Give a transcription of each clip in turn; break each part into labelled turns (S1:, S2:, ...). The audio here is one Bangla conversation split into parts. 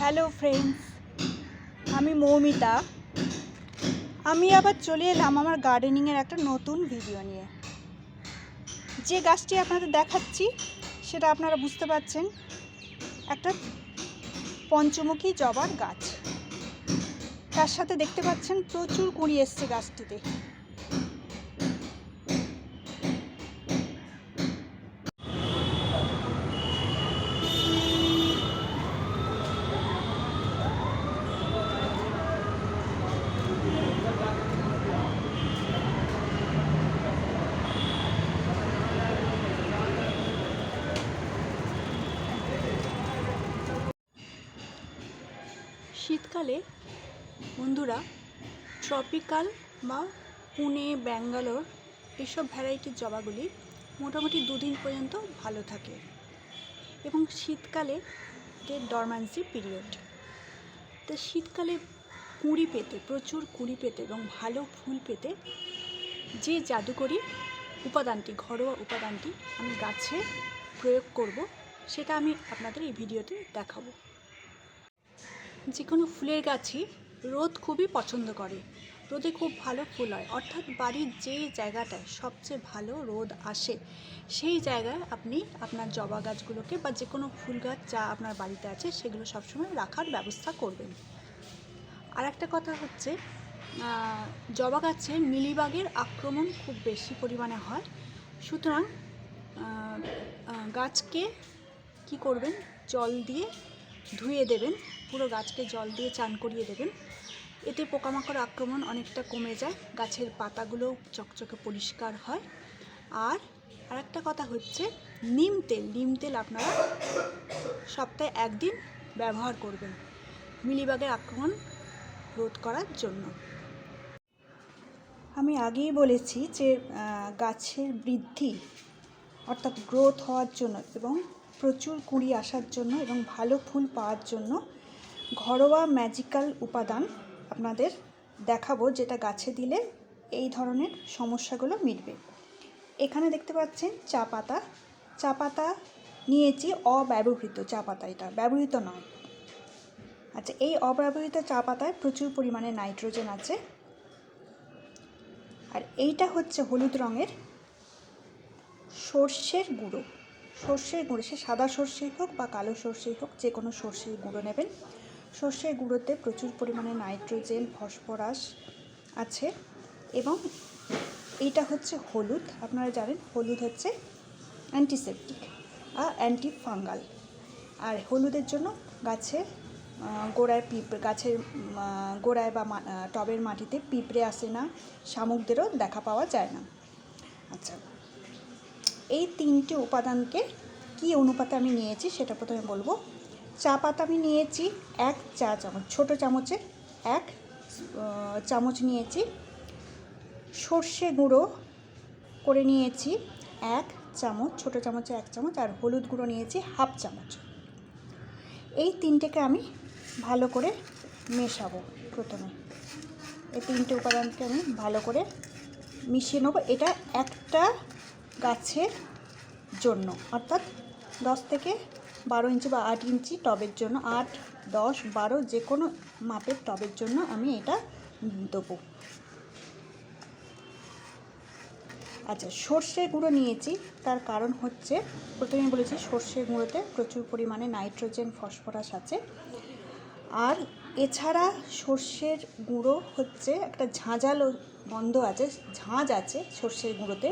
S1: হ্যালো ফ্রেন্ডস আমি মৌমিতা। আমি আবার চলে এলাম আমার গার্ডেনিংয়ের একটা নতুন ভিডিও নিয়ে। যে গাছটি আপনাদের দেখাচ্ছি, সেটা আপনারা বুঝতে পারছেন, একটা পঞ্চমুখী জবার গাছ। তার সাথে দেখতে পাচ্ছেন প্রচুর কুড়ি এসছে গাছটিতে। শীতকালে বন্ধুরা ট্রপিক্যাল বা পুনে, ব্যাঙ্গালোর এসব ভ্যারাইটির জবাগুলি মোটামুটি দুদিন পর্যন্ত ভালো থাকে এবং শীতকালে এদের ডরম্যান্সি পিরিয়ড তো শীতকালে কুঁড়ি পেতে, প্রচুর কুঁড়ি পেতে এবং ভালো ফুল পেতে যে জাদুকরি উপাদানটি, ঘরোয়া উপাদানটি আমি গাছে প্রয়োগ করব, সেটা আমি আপনাদের এই ভিডিওতে দেখাবো। যে কোনো ফুলের গাছই রোদ খুবই পছন্দ করে। রোদে খুব ভালো ফুল হয়। অর্থাৎ বাড়ির যে জায়গাটায় সবচেয়ে ভালো রোদ আসে, সেই জায়গায় আপনি আপনার জবা গাছগুলোকে বা যে কোনো ফুল গাছ যা আপনার বাড়িতে আছে, সেগুলো সবসময় রাখার ব্যবস্থা করবেন। আর একটা কথা হচ্ছে জবা গাছে মিলিবাগের আক্রমণ খুব বেশি পরিমাণে হয়। সুতরাং গাছকে কি করবেন? জল দিয়ে ধুয়ে দেবেন, পুরো গাছকে জল দিয়ে চান করিয়ে দেবেন। এতে পোকামাকড় আক্রমণ অনেকটা কমে যায়, গাছের পাতাগুলো চকচকে পরিষ্কার হয়। আর আরেকটা কথা হচ্ছে, নিম তেল নিম তেল আপনারা সপ্তাহে একদিন ব্যবহার করবেন মিলিবাগের আক্রমণ রোধ করার জন্য। আমি আগেই বলেছি যে গাছের বৃদ্ধি অর্থাৎ গ্রোথ হওয়ার জন্য এবং প্রচুর কুঁড়ি আসার জন্য এবং ভালো ফুল পাওয়ার জন্য ঘরোয়া ম্যাজিক্যাল উপাদান আপনাদের দেখাবো যেটা গাছে দিলে এই ধরনের সমস্যাগুলো মিটবে। এখানে দেখতে পাচ্ছেন চা পাতা। চা পাতা নিয়েছি অব্যবহৃত চা পাতা এটা, ব্যবহৃত নয়। আচ্ছা এই অব্যবহৃত চা পাতায় প্রচুর পরিমাণে নাইট্রোজেন আছে। আর এইটা হচ্ছে হলুদ রঙের সর্ষের গুঁড়ো। সর্ষের গুঁড়ো সে সাদা সর্ষেই হোক বা কালো সর্ষেই হোক যে কোনো সর্ষের গুঁড়ো নেবেন। সর্ষের গুঁড়োতে প্রচুর পরিমাণে নাইট্রোজেন ফসফরাস আছে এবং এইটা হচ্ছে হলুদ। আপনারা জানেন হলুদ হচ্ছে অ্যান্টিসেপটিক আর অ্যান্টি ফাঙ্গাল আর হলুদের জন্য আহ, গোড়ায় পিঁপড়ে গাছের গোড়ায় বা টবের মাটিতে পিঁপড়ে আসে না শামুকদেরও দেখা পাওয়া যায় না। আচ্ছা এই তিনটে উপাদানকে কী অনুপাতে আমি নিয়েছি সেটা প্রথমে বলব। চা পাতা আমি নিয়েছি এক চা চামচ, ছোটো চামচের এক চামচ নিয়েছি। সর্ষে গুঁড়ো করে নিয়েছি এক চামচ, ছোটো চামচে এক চামচ আর হলুদ গুঁড়ো নিয়েছি হাফ চামচ। এই তিনটেকে আমি ভালো করে মেশাবো প্রথমে। এই তিনটে উপাদানকে আমি ভালো করে মিশিয়ে নেব। এটা একটা গাছের জন্য, অর্থাৎ দশ থেকে বারো ইঞ্চি বা আট ইঞ্চি টবের জন্য, আট, দশ, বারো যে কোনো মাপের টবের জন্য আমি এটা দেবো। আচ্ছা সর্ষে গুঁড়ো নিয়েছি, তার কারণ হচ্ছে, প্রথমে বলেছি সর্ষে গুঁড়োতে প্রচুর পরিমাণে নাইট্রোজেন, ফসফরাস আছে। আর এছাড়া সর্ষের গুঁড়ো হচ্ছে একটা ঝাঁঝালো গন্ধ আছে ঝাঁঝ আছে সর্ষের গুঁড়োতে,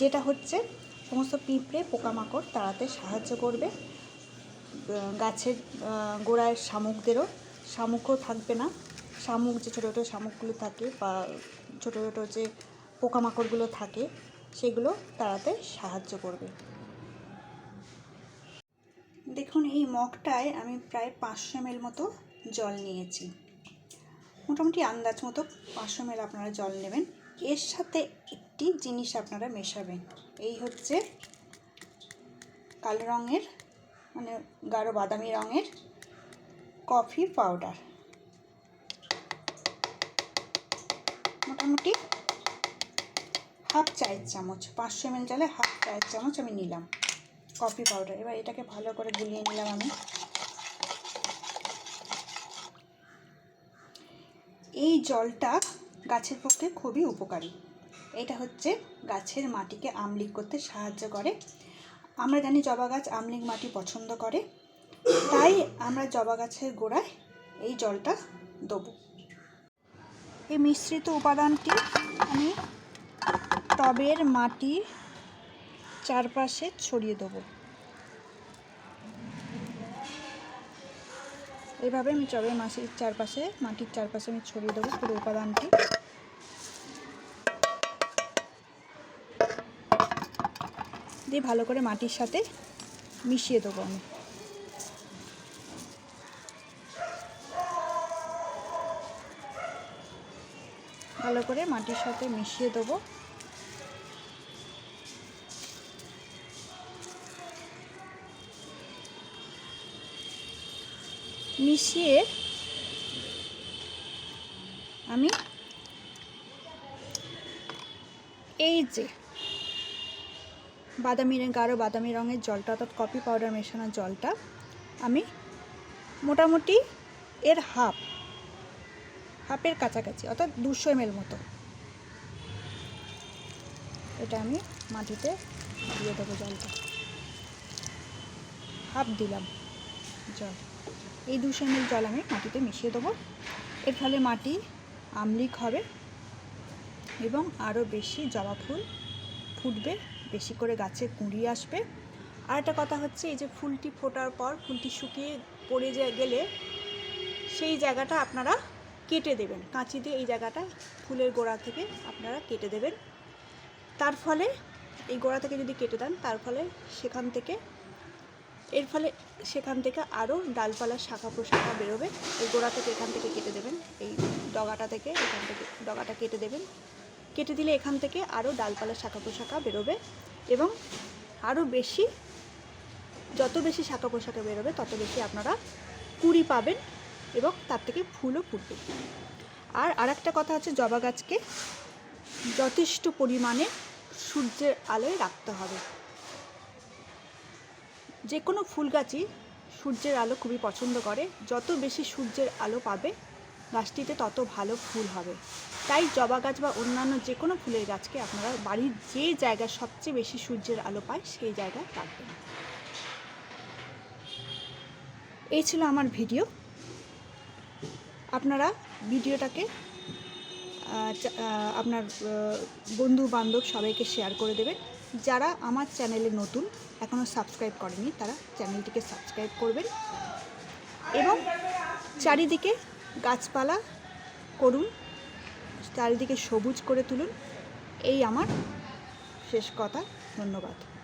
S1: যেটা হচ্ছে সমস্ত পিঁপড়ে পোকামাকড় তাড়াতে সাহায্য করবে। গাছের গোড়ায় শামুকদেরও, শামুকও থাকবে না। শামুক যে ছোটো ছোটো শামুকগুলো থাকে বা ছোটো ছোটো যে পোকামাকড়গুলো থাকে, সেগুলো তাড়াতে সাহায্য করবে। দেখুন, এই মগটায় আমি প্রায় পাঁচশো এমএল মতো জল নিয়েছি। মোটামুটি আন্দাজ মতো পাঁচশো মেল আপনারা জল নেবেন। এর সাথে একটি জিনিস আপনারা মেশাবেন। এই হচ্ছে কালো রঙের মানে গাঢ় বাদামি রঙের কফি পাউডার। মোটামুটি হাফ চায়ের চামচ, পাঁচশো এমএল জলে হাফ চায়ের চামচ আমি নিলাম কফি পাউডার। এবার এটাকে ভালো করে গুলিয়ে নিলাম আমি। এই জলটা গাছের পক্ষে খুবই উপকারী। এটা হচ্ছে গাছের মাটিকে আমলিক করতে সাহায্য করে। আমরা জানি জবা গাছ আমলিক মাটি পছন্দ করে। তাই আমরা জবা গাছের গোড়ায় এই জলটা দেবো। এই মিশ্রিত উপাদানটি আমি টবের মাটি চারপাশে ছড়িয়ে দেবো। এভাবে আমি টবের মাটির চারপাশে মাটির চারপাশে আমি ছড়িয়ে দেবো পুরো উপাদানটি। দিয়ে ভালো করে মাটির সাথে মিশিয়ে দেবো আমি। ভালো করে মাটির সাথে মিশিয়ে দেবো। মিশিয়ে আমি এই যে বাদামি গাঢ় বাদামি রঙের জলটা, অর্থাৎ কফি পাউডার মেশানো জলটা, আমি মোটামুটি এর হাফ হাফের কাছাকাছি, অর্থাৎ দুশো এম মতো। এটা আমি মাটিতে দিয়ে দেবো জলটা। হাফ দিলাম জল। এই দুশো এম জল আমি মাটিতে মিশিয়ে দেবো। এর ফলে মাটি আমলিক হবে এবং আরও বেশি জবা ফুল ফুটবে, বেশি করে গাছে কুঁড়ি আসবে। আর একটা কথা হচ্ছে, এই যে ফুলটি ফোটার পর, ফুলটি শুকিয়ে পড়ে যায় গেলে সেই জায়গাটা আপনারা কেটে দেবেন। কাঁচি দিয়ে এই জায়গাটা ফুলের গোড়া থেকে আপনারা কেটে দেবেন। তার ফলে, এই গোড়া থেকে যদি কেটে দেন, তার ফলে সেখান থেকে এর ফলে সেখান থেকে আরও ডালপালার শাখা প্রশাখা বেরোবে। এই গোড়া থেকে এখান থেকে কেটে দেবেন। এই ডগাটা থেকে এখান থেকে ডগাটা কেটে দেবেন। কেটে দিলে এখান থেকে আরও ডালপালার শাখা প্রশাখা বেরোবে এবং আরও বেশি, যত বেশি শাখা পোশাকা বেরোবে, তত বেশি আপনারা কুড়ি পাবেন এবং তার থেকে ফুলও ফুটবে। আর আরেকটা কথা হচ্ছে জবা গাছকে যথেষ্ট পরিমাণে সূর্যের আলোয় রাখতে হবে। যে কোনো ফুল গাছই সূর্যের আলো খুবই পছন্দ করে। যত বেশি সূর্যের আলো পাবে গাছটিতে তত ভালো ফুল হবে। তাই জবা গাছ বা অন্যান্য যে কোনো ফুলের গাছকে আপনারা বাড়ির যে জায়গা সবচেয়ে বেশি সূর্যের আলো পায় সেই জায়গায় রাখবেন। এই ছিল আমার ভিডিও। আপনারা ভিডিওটাকে আপনার বন্ধু বান্ধব সবাইকে শেয়ার করে দেবেন। যারা আমার চ্যানেলে নতুন এখনও সাবস্ক্রাইব করেনি, তারা চ্যানেলটিকে সাবস্ক্রাইব করবেন। এবং চারিদিকে গাছপালা করুন, চারিদিকে সবুজ করে তুলুন। এই আমার শেষ কথা, ধন্যবাদ।